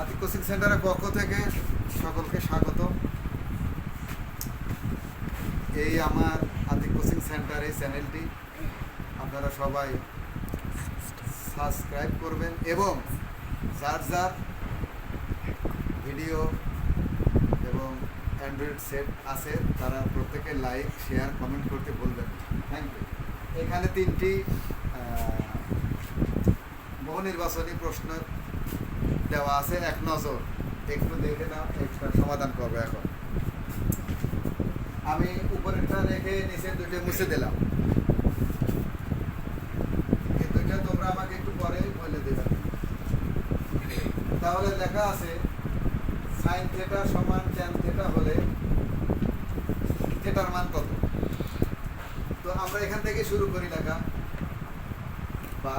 আদি কোচিং সেন্টারের পক্ষ থেকে সকলকে স্বাগত। এই আমার আদি কোচিং সেন্টার এই চ্যানেলটি আপনারা সবাই সাবস্ক্রাইব করবেন এবং যার যার ভিডিও এবং অ্যান্ড্রয়েড সেট আছে, তারা প্রত্যেকে লাইক, শেয়ার, কমেন্ট করতে বলবেন থ্যাংক ইউ। এখানে তিনটি বহু নির্বাচনী প্রশ্ন দেওয়া আছে। এক নজর, একটু দেখে নাও, একটা সমাধান করব এখন। আমি উপরেরটা রেখে নিচে দুটো মুছে দিলাম। এই দুইটা তোমরা আমাকে একটু বলে তাহলে লেখা আছে সাইন থিটা সমান ট্যান থিটা হলে থিটার মান কত? তো আমরা এখান থেকে শুরু করি লেখা। বা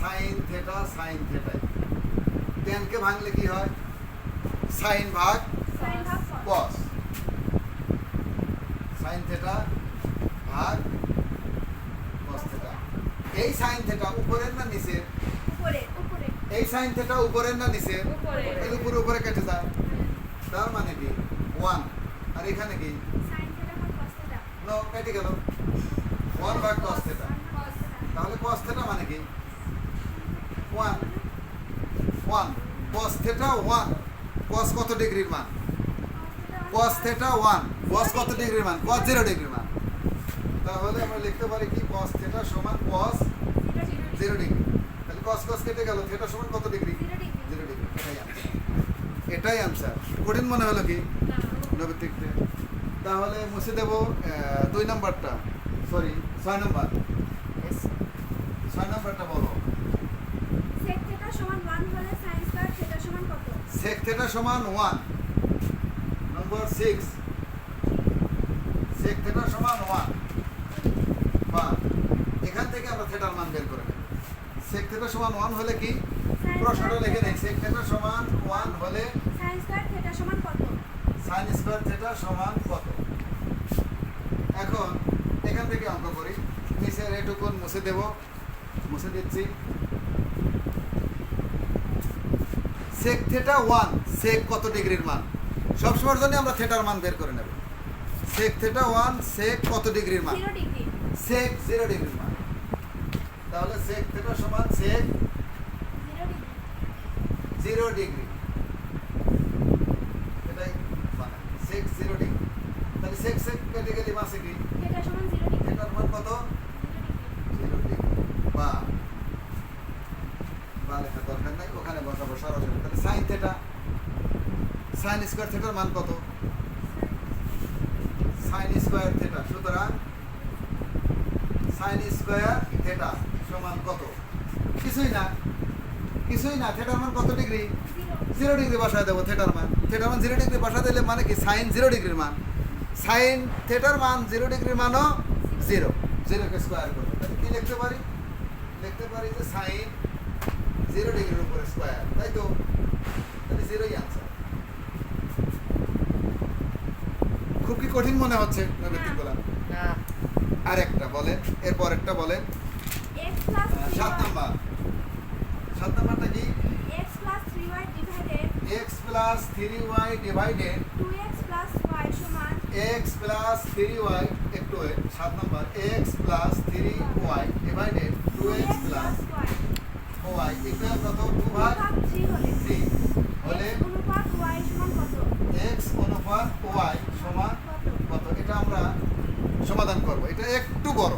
সাইন থিটা সাইন থিটাই ট্যানকে ভাঙলে কি হয়? সাইন ভাগ কস সাইন থিটা ভাগ কস থিটা এই সাইন থিটা উপরের না নিচের? এই সাইন থিটা উপরের না নিচের? উপরে। এই উপরে উপরে কেটে যায়। তার মানে কি? ওয়ান আর এখানে কি সাইন থিটা ভাগ cos থিটা নো কেটে গেল। ওয়ান বা কস থেটা তাহলে কস থেটা মানে কি? One one cos theta one cos কত ডিগ্রির মান? কস থেটা ওয়ান কস কত ডিগ্রির মান? কস জিরো ডিগ্রির মান। তাহলে আমরা লিখতে পারি কি? কস থেটা সমান কস জিরো ডিগ্রি তাহলে কস কস কেটে গেল। থেটা সমান কত ডিগ্রি জিরো ডিগ্রি এটাই আনসার এটাই আনসার কঠিন মনে হলো কি? নবীর থেকে তাহলে মুছে দেব দুই নাম্বারটা। সরি ছয় নাম্বার। ছয় নাম্বারটা বলো। Sec থিটা সমান 1 হলে sin স্কয়ার থিটা সমান কত? Sec থিটা সমান 1 নম্বর 6 sec থিটা সমান 1 বা এখান থেকে আমরা থিটার মান বের করে নেব। Sec থিটা সমান 1 হলে কি? প্রশ্নটা লিখে নেই। Sec থিটা সমান 1 হলে sin স্কয়ার থিটা সমান কত? Sin স্কয়ার থিটা সমান কত? এখন এখান থেকে অঙ্ক করি। নিচের এটুকুন মুছে দেব। মুছে দিচ্ছি। sec থিটা 1 sec কত ডিগ্রির মান? সবসময়ের জন্য আমরা থিটার মান বের করে নেব। sec থিটা 1 sec কত ডিগ্রির মান? 0 ডিগ্রি sec 0 ডিগ্রির মান। তাহলে sec থিটা সমান sec 0 ডিগ্রি 0 ডিগ্রি এটাই মানে sec 0 ডিগ্রি sec sec কেটে গেলে মাসে কি থিটা সমান 0 ডিগ্রি থিটার মান কত? 0 ডিগ্রি জিরো বা। বা লেখা দরকার নাই ওখানে বসাবো সরাসরি। তাহলে সাইন থিটা সাইন স্কোয়ার থিটার মান কত? সাইন স্কোয়ার থিটা সুতরাং সাইন স্কোয়ার থিটা সমান কত? কিছুই না। কিছুই না থিটার মান কত ডিগ্রি জিরো ডিগ্রি বসায় দেবো থিটার মান। থিটার মান জিরো ডিগ্রি বসা দিলে মানে কি? সাইন জিরো ডিগ্রির মান। সাইন থিটার মান জিরো ডিগ্রির মানও জিরো। জিরোকে স্কোয়ার করব। তাহলে কি লিখতে পারি? লিখতে পারি যে সাইন জিরো ডিগ্রির উপরে স্কোয়ার তাই তো? তাহলে জিরোই আনসার খুব কি কঠিন মনে হচ্ছে নৈবেদিক আর একটা বলেন এরপর একটা বলেন সাত 3y নাম্বার। সাত নাম্বারটা কি? X plus 3y divided x plus three y divided 2x plus x plus three y একটু সাত number x plus three y divided two 2x x plus y equal কত? টু ভাগ অনুপাত 3 হলে থ্রি হলে এক্স অনুপাত ওয়াই সমান কত? এটা আমরা সমাধান করব। এটা একটু বড়।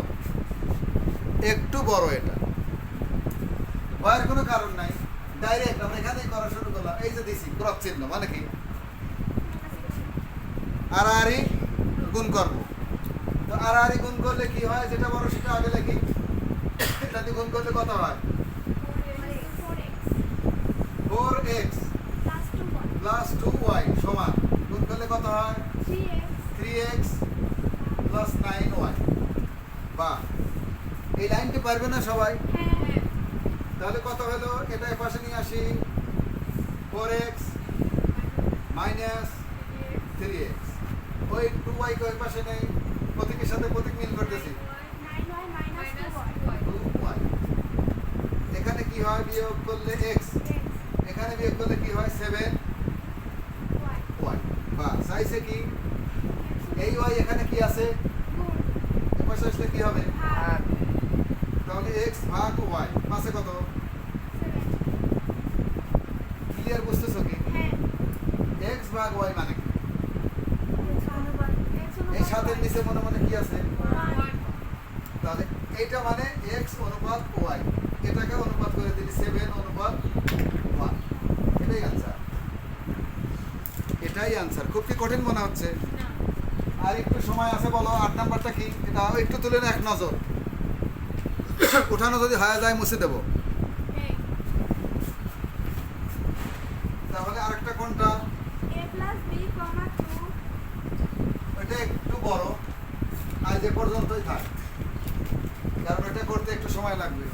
একটু বড় এটা। ভয়ের কোনো কারণ নাই। ডাইরেক্ট আমরা এখানেই করা শুরু করলাম। এই যে দিছি ক্রস চিহ্ন মানে কি? আড়াআড়ি গুণ করব। তো আড়াআড়ি গুণ করলে কি হয়? যেটা বড় সেটা আগে লিখি। দিয়ে গুণ করলে কত হয়? 4x four x. plus 2y plus two y সমান। গুণ করলে কত হয়? 3x three x plus nine y. বা, এই লাইনটি পারবে না সবাই? তাহলে কত হলো? এটা পাশে নিয়ে আসি। Four x minus three x. ওই টু ওয়াই ওই পাশে নেই প্রতীকের সাথে প্রতীক মিল করতেছি। এখানে কি হয়? বিয়োগ করলে এক্স এখানে বিয়োগ করলে কি হয়? সেভেন ওয়াই বা চাইছে কি? এই ওয়াই এখানে কি আছে? এপাশে আসলে কি হবে? তাহলে এক্স ভাগ ওয়াই পাশে কত? ক্লিয়ার বুঝতেছো কি? হ্যাঁ। এক্স ভাগ ওয়াই মানে কি? সাতের নিচে মনে মনে কি আছে? তাহলে এটা মানে এক্স অনুপাত ওয়াই এটাকে অনুপাত করে দিলি সেভেন অনুপাত ওয়ান এটাই আনসার এটাই আনসার খুব কি কঠিন মনে হচ্ছে? আর একটু সময় আছে বলো আট নাম্বারটা কি? এটা একটু তুলে না এক নজর। উঠানো যদি হয়ে যায় মুছে দেবো। তাহলে আরেকটা কোনটা? A plus b comma 2 থেকে একটু বড় আজ এ পর্যন্তই থাক। কারণ এটা করতে একটু সময় লাগবে।